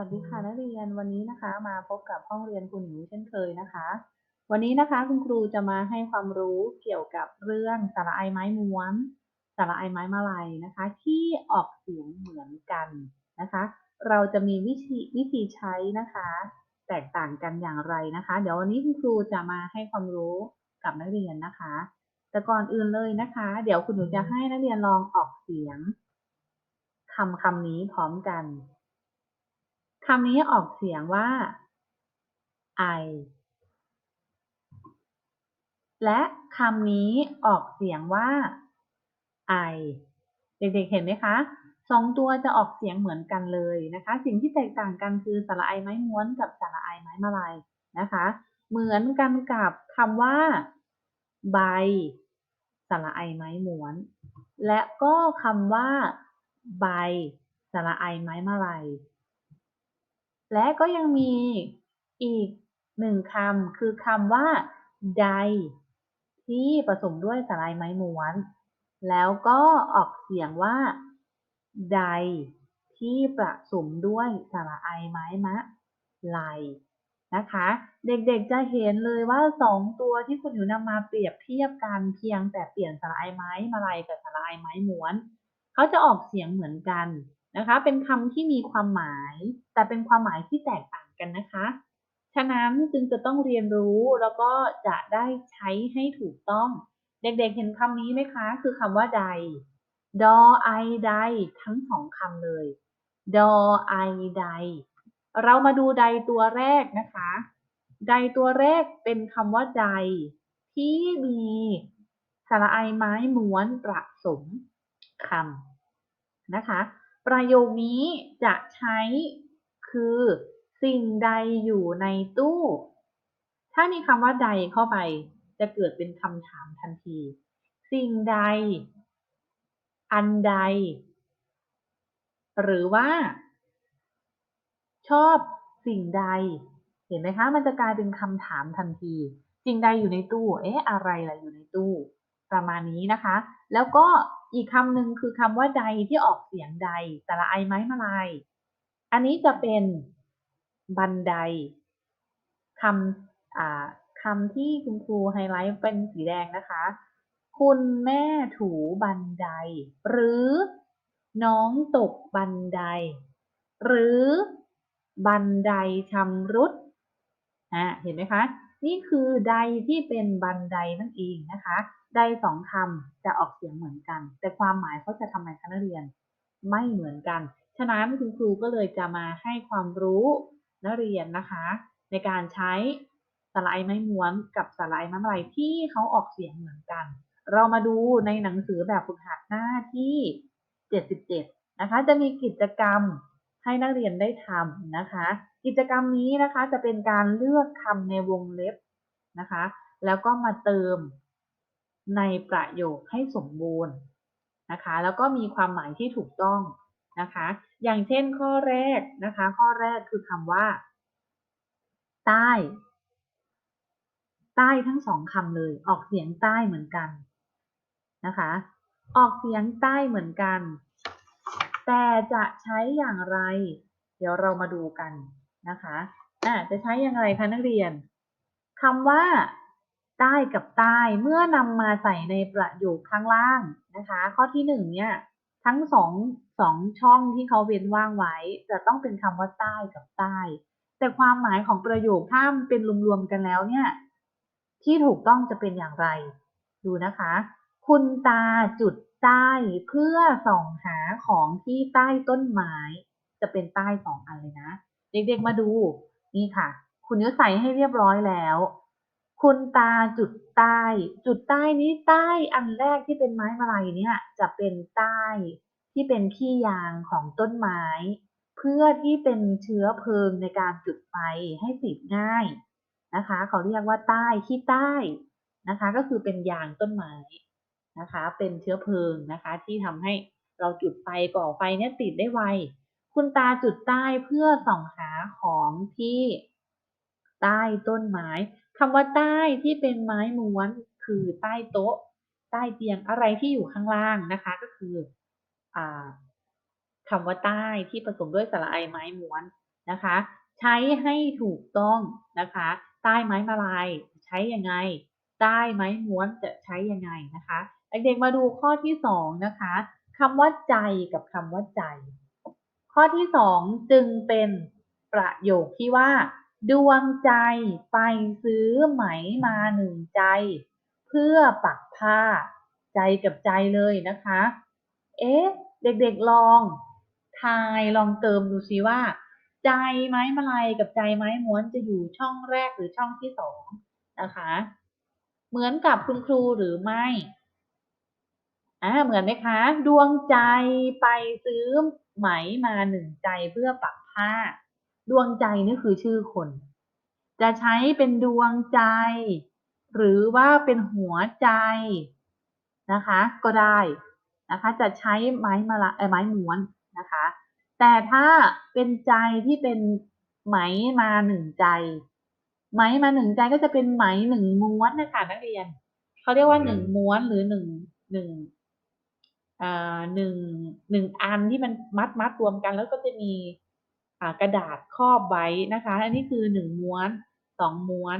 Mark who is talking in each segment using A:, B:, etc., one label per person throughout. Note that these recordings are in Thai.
A: วัสดีค่ะนักเรียนวันนี้นะคะมาพบกับห้องเรียนคุณหนูเช่นเคยนะคะ วันนี้นะคะคุณครูจะมาให้ความรู้เกี่ยวกับเรื่องสระไอไม้ม้วนสระไอไม้มาลัยนะคะ ที่ออกเสียงเหมือนกันนะคะ เราจะมีวิธีวิธีใช้นะคะ แตกต่างกันอย่างไรนะคะ เดี๋ยววันนี้คุณครูจะมาให้ความรู้กับนักเรียนนะคะ แต่ก่อนอื่นเลยนะคะ เดี๋ยวคุณหนูจะให้นักเรียนลองออกเสียงคำคำนี้พร้อมกันำนี้ออกเสียงว่า I และคำนี้ออกเสียงว่า I เด็กๆ เห็นไหมคะสองตัวจะออกเสียงเหมือนกันเลยนะคะ สิ่งที่แตกต่างกันคือสระไอไม้ม้วนกับสระไอไม้มาลายนะคะ เหมือนกันกับคำว่า ใบสระไอไม้ม้วน และก็คำว่า ใบสระไอไม้มาลาย และก็ยังมีอีกหนึ่งคำคือคำว่าใดที่ผสมด้วยสลายไม้ม้วน แล้วก็ออกเสียงว่าใดที่ผสมด้วยสระไอไม้มะลายนะคะ เด็กๆจะเห็นเลยว่าสองตัวที่คุณอยู่นำมาเปรียบเทียบกันเพียงแต่เปลี่ยนสระไอไม้มาลายกับสระไอไม้ม้วน เขาจะออกเสียงเหมือนกัน นะคะ เป็นคำที่มีความหมาย แต่เป็นความหมายที่แตกต่างกันนะคะ ฉะนั้นจึงจะต้องเรียนรู้แล้วก็จะได้ใช้ให้ถูกต้อง เด็กๆเห็นคำนี้ไหมคะ คือคำว่าใด ดอไอใดทั้งสองคำเลย ดอไอใด เรามาดูใดตัวแรกนะคะ ใดตัวแรกเป็นคำว่าใด ที่มีสระไอไม้ม้วนประสมคำนะคะ ประโยคนี้จะใช้คือสิ่งใดอยู่ในตู้ ถ้ามีคำว่าใดเข้าไป จะเกิดเป็นคำถามทันที สิ่งใด อันใด หรือว่า ชอบสิ่งใด เห็นไหมคะ มันจะกลายเป็นคำถามทันที สิ่งใดอยู่ในตู้ เอ๊ะ อะไรล่ะอยู่ในตู้ ประมาณนี้นะคะ แล้วก็ อีกคำหนึ่งคือคำว่าใดที่ออกเสียงใดสระไอไม้มาลาย อันนี้จะเป็นบันไดคำคำที่คุณครูไฮไลท์เป็นสีแดงนะคะ คุณแม่ถูบันได หรือน้องตกบันได หรือบันไดชำรุดอะเห็นไหมคะ นี่คือใดที่เป็นบันไดนั่นเองนะคะ ใดสองคำจะออกเสียงเหมือนกัน แต่ความหมายเขาจะทำไมคะนักเรียน ไม่เหมือนกัน ฉะนั้นคุณครูก็เลยจะมาให้ความรู้นักเรียนนะคะ ในการใช้สไลด์ไม้ม้วนกับสไลด์ไม้ลายที่เขาออกเสียงเหมือนกัน เรามาดูในหนังสือแบบฝึกหัดหน้าที่ 77 นะคะ จะมีกิจกรรมให้นักเรียนได้ทำนะคะ กิจกรรมนี้นะคะจะเป็นการเลือกคำในวงเล็บนะคะ แล้วก็มาเติม ในประโยคให้สมบูรณ์นะคะ แล้วก็มีความหมายที่ถูกต้องนะคะ อย่างเช่นข้อแรกนะคะ ข้อแรกคือคำว่า ใต้ ใต้ทั้งสองคำเลย ออกเสียงใต้เหมือนกันนะคะ ออกเสียงใต้เหมือนกัน แต่จะใช้อย่างไร เดี๋ยวเรามาดูกันนะคะอะจะใช้อย่างไรคะนักเรียนคำว่า ใต้กับใต้เมื่อนำมาใส่ในประโยคข้างล่างนะคะ ข้อที่หนึ่งเนี่ยทั้งสองสองช่องที่เขาเว้นว่างไว้ จะต้องเป็นคำว่าใต้กับใต้ แต่ความหมายของประโยคถ้ามันเป็นรวมๆกันแล้วเนี่ย ที่ถูกต้องจะเป็นอย่างไร ดูนะคะ คุณตาจุดใต้เพื่อส่องหาของที่ใต้ต้นไม้ จะเป็นใต้สองอันเลยนะ เด็กๆมาดูนี่ค่ะ คุณเนื้อใส่ให้เรียบร้อยแล้ว คุณตาจุดใต้จุดใต้นี้ใต้อันแรกที่เป็นไม้มาลัยเนี่ยจะเป็นใต้ที่เป็นขี้ยางของต้นไม้ เพื่อที่เป็นเชื้อเพลิงในการจุดไฟให้ติดง่ายนะคะ เขาเรียกว่าใต้ขี้ใต้นะคะ ก็คือเป็นยางต้นไม้นะคะ เป็นเชื้อเพลิงนะคะ ที่ทำให้เราจุดไฟก่อไฟเนี่ยติดได้ไวคุณตาจุดใต้เพื่อส่องหาของที่ใต้ต้นไม้ คำว่าใต้ที่เป็นไม้ม้วนคือใต้โต๊ะ ใต้เตียงอะไรที่อยู่ข้างล่างนะคะ ก็คืออคำว่าใต้ที่ผสมด้วยสระไอไม้ม้วนนะคะ ใช้ให้ถูกต้องนะคะ ใต้ไม้มาลายใช้ยังไง ใต้ไม้ม้วนจะใช้ยังไงนะคะเด็กๆมาดูข้อที่สองนะคะคำว่าใจกับคำว่าใจ ข้อที่สองจึงเป็นประโยคที่ว่า ดวงใจไปซื้อไหมมาหนึ่งใจ เพื่อปักผ้า ใจกับใจเลยนะคะ เอ๊ะ เด็กๆลองทายลองเติมดูซิว่า ใจไม้มาลัยกับใจไม้ม้วนจะอยู่ช่องแรกหรือช่องที่สองนะคะ เหมือนกับคุณครูหรือไม่อ่าเหมือนไหมคะ ดวงใจไปซื้อไหมมาหนึ่งใจเพื่อปักผ้า ดวงใจนี่คือชื่อคน จะใช้เป็นดวงใจ หรือว่าเป็นหัวใจนะคะ ก็ได้นะคะ จะใช้ไม้มาละไม้ม้วนนะคะ แต่ถ้าเป็นใจที่เป็นไหมมาหนึ่งใจ ไหมมาหนึ่งใจก็จะเป็นไหมหนึ่งม้วนนะคะนักเรียนเขาเรียกว่าหนึ่งม้วนหรือหนึ่งหนึ่งหนึ่งหนึ่งอันที่มันมัดมัดรวมกันแล้วก็จะมี กระดาษครอบไว้นะคะ อันนี้คือหนึ่งม้วนสองม้วน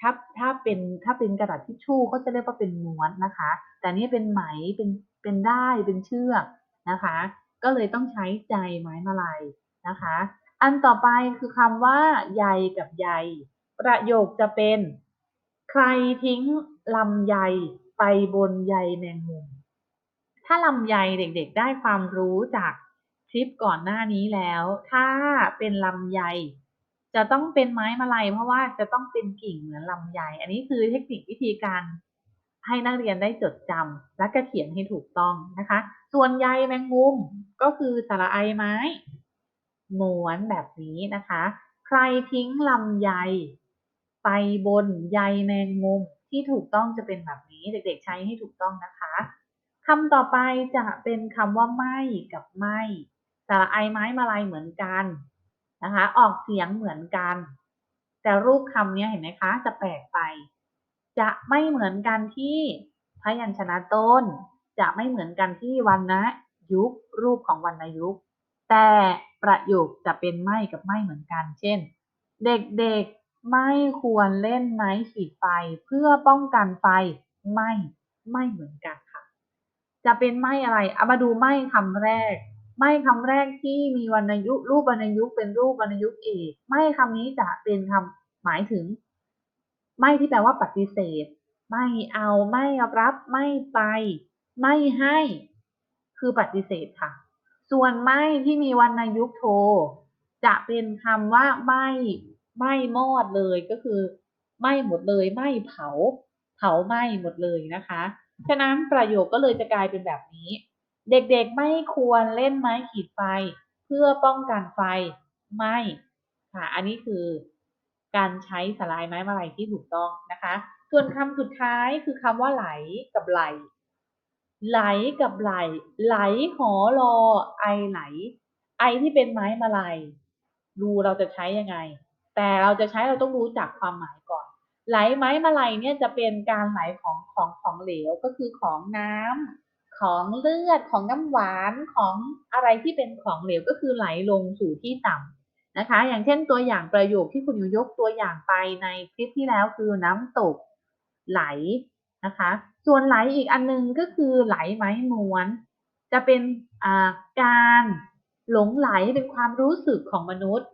A: ถ้าถ้าเป็นถ้าเป็นกระดาษทิชชู่เขาจะเรียกว่าเป็นม้วนนะคะ แต่นี่เป็นไหมเป็นเป็นได้เป็นเชือกนะคะ ก็เลยต้องใช้ใจไม้มาลัยนะคะ อันต่อไปคือคำว่าใยกับใยประโยคจะเป็น ใครทิ้งลำใยไปบนใยแมงมุม ถ้าลำไยเด็กๆ ได้ความรู้จาก ลิปก่อนหน้านี้แล้ว ถ้าเป็นลำไย จะต้องเป็นไม้มาลัยเพราะว่าจะต้องเป็นกิ่งเหมือนลำไย อันนี้คือเทคนิควิธีการให้นักเรียนได้จดจำและก็เขียนให้ถูกต้องนะคะ ส่วนใยแมงมุมก็คือสระไอไม้ม้วนแบบนี้นะคะ ใครทิ้งลำไย ไปบนใยแมงมุมที่ถูกต้องจะเป็นแบบนี้เด็กๆใช้ให้ถูกต้องนะคะคำต่อไปจะเป็นคำว่าไม่กับไม่ สระไอไม้มาลายเหมือนกันนะคะ ออกเสียงเหมือนกัน แต่รูปคำนี้เห็นไหมคะ จะแปลกไป จะไม่เหมือนกันที่พยัญชนะต้น จะไม่เหมือนกันที่วรรณยุกรูปของวรรณยุกแต่ประโยคจะเป็นไม่กับไม่เหมือนกัน เช่น เด็กๆไม่ควรเล่นไม้ขีดไฟเพื่อป้องกันไฟไม่ไม่เหมือนกันค่ะ จะเป็นไม้อะไรเอามาดูไม้คำแรก ไม้คำแรกที่มีวรรณยุกรูปวรรณยุกเป็นรูปวรรณยุกเอก ไม้คำนี้จะเป็นคำหมายถึง ไม่ที่แปลว่าปฏิเสธ ไม่เอาไม่รับไม่ไป ไม่ให้ คือปฏิเสธค่ะ ส่วนไม่ที่มีวรรณยุกโท จะเป็นคำว่าไม่ไม่มอดเลยก็คือ ไม่หมดเลย ไม่เผา เผาไหม้หมดเลยนะคะ ฉะนั้นประโยคก็เลยจะกลายเป็นแบบนี้ เด็กๆไม่ควรเล่นไม้ขีดไฟ เพื่อป้องกันไฟไม่ค่ะ อันนี้คือการใช้สลายไม้มาลัยที่ถูกต้องนะคะ ส่วนคำสุดท้ายคือคำว่าไหลกับไหล ไหลกับไหล ไหลหอรอไอไหล ไอที่เป็นไม้มาลัยดูเราจะใช้ยังไง แต่เราจะใช้เราต้องรู้จักความหมายก่อน ไหลไม้มาลัยเนี่ยจะเป็นการไหลของของของเหลวก็คือของน้ำ ของเลือดของน้ำหวานของอะไรที่เป็นของเหลวก็คือไหลลงสู่ที่ต่ำนะคะ อย่างเช่นตัวอย่างประโยคที่คุณยูยกตัวอย่างไปในคลิปที่แล้วคือน้ำตกไหลนะคะ ส่วนไหลอีกอันนึงก็คือไหลไม้ม้วน จะเป็นการหลงไหลเป็นความรู้สึกของมนุษย์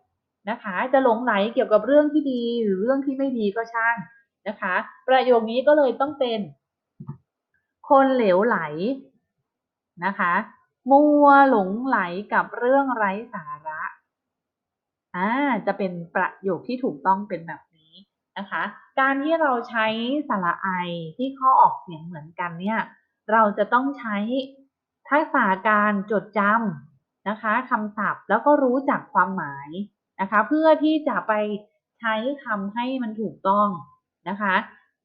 A: นะคะ จะหลงไหลเกี่ยวกับเรื่องที่ดีหรือเรื่องที่ไม่ดีก็ช่างนะคะ ประโยคนี้ก็เลยต้องเป็น คนเหลวไหล นะคะ มัวหลงไหลกับเรื่องไร้สาระอ่าจะเป็นประโยคที่ถูกต้องเป็นแบบนี้นะคะ การที่เราใช้สระไอที่ข้อออกเสียงเหมือนกันเนี่ย เราจะต้องใช้ทักษะการจดจำนะคะคำศัพท์แล้วก็รู้จักความหมายนะคะ เพื่อที่จะไปใช้คำให้มันถูกต้องนะคะ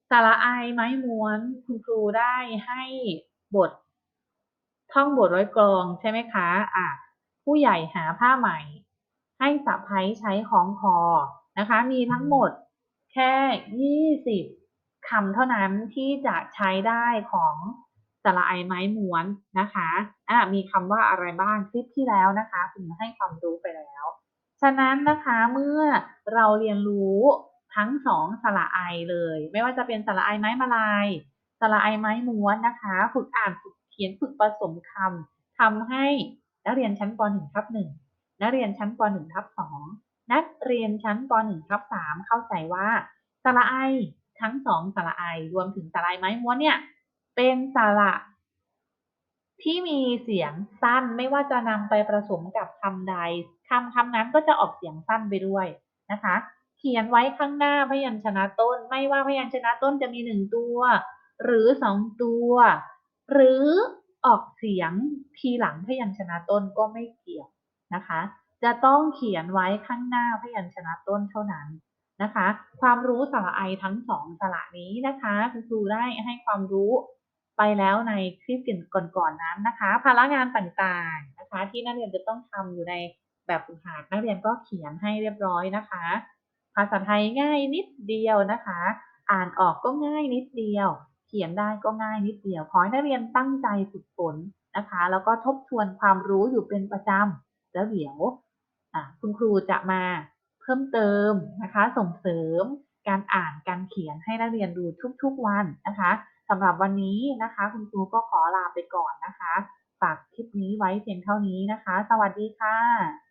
A: สาระไอไม้ม้วนคุณครูได้ให้บท ท่องบทร้อยกรองใช่ไหมคะอะผู้ใหญ่หาผ้าใหม่ให้สะพ้ยใช้คล้องคอนะคะ มีทั้งหมดแค่ยี่สิบคำเท่านั้นที่จะใช้ได้ของสระไอไม้ม้วนนะคะอะมีคำว่าอะไรบ้างคลิปที่แล้วนะคะคุณให้ความรู้ไปแล้ว ฉะนั้นนะคะเมื่อเราเรียนรู้ทั้งสองสระไอเลย ไม่ว่าจะเป็นสระไอไม้มาลายสระไอไม้ม้วนนะคะ ฝึกอ่านฝึก เขียนฝึกผสมคำทำให้นักเรียนชั้นป .1 ทับ1นักเรียนชั้นป .1 ทับ2นักเรียนชั้นป .1 ทับ3เข้าใจว่าสระไอทั้งสองสระไอรวมถึงสระไอไม้ม้วนเนี่ยเป็นสระที่มีเสียงสั้นไม่ว่าจะนำไปผสมกับคำใดคำคำนั้นก็จะออกเสียงสั้นไปด้วยนะคะ เขียนไว้ข้างหน้าพยัญชนะต้น ไม่ว่าพยัญชนะต้นจะมีหนึ่งตัว หรือสองตัว หรือออกเสียงทีหลังพยัญชนะต้นก็ไม่เกี่ยวนะคะ จะต้องเขียนไว้ข้างหน้าพยัญชนะต้นเท่านั้นนะคะ ความรู้สระไอทั้งสองสระนี้นะคะคุณครูได้ให้ความรู้ไปแล้วในคลิปก่อนๆนนั้นนะคะ ภาระงานต่างๆนะคะ ที่นักเรียนจะต้องทำอยู่ในแบบฝึกหัดนักเรียนก็เขียนให้เรียบร้อยนะคะ ภาษาไทยง่ายนิดเดียวนะคะ อ่านออกก็ง่ายนิดเดียว ขียนได้ก็ง่ายนิดเดียว ขอให้นักเรียนตั้งใจฝึกฝนนะคะ แล้วก็ทบทวนความรู้อยู่เป็นประจำแล้วเดี๋ยวคุณครูจะมาเพิ่มเติมนะคะ ส่งเสริมการอ่านการเขียนให้นักเรียนดูทุกๆวันนะคะสำหรับวันนี้นะคะ คุณครูก็ขอลาไปก่อนนะคะ ฝากคลิปนี้ไว้เพียงเท่านี้นะคะ สวัสดีค่ะ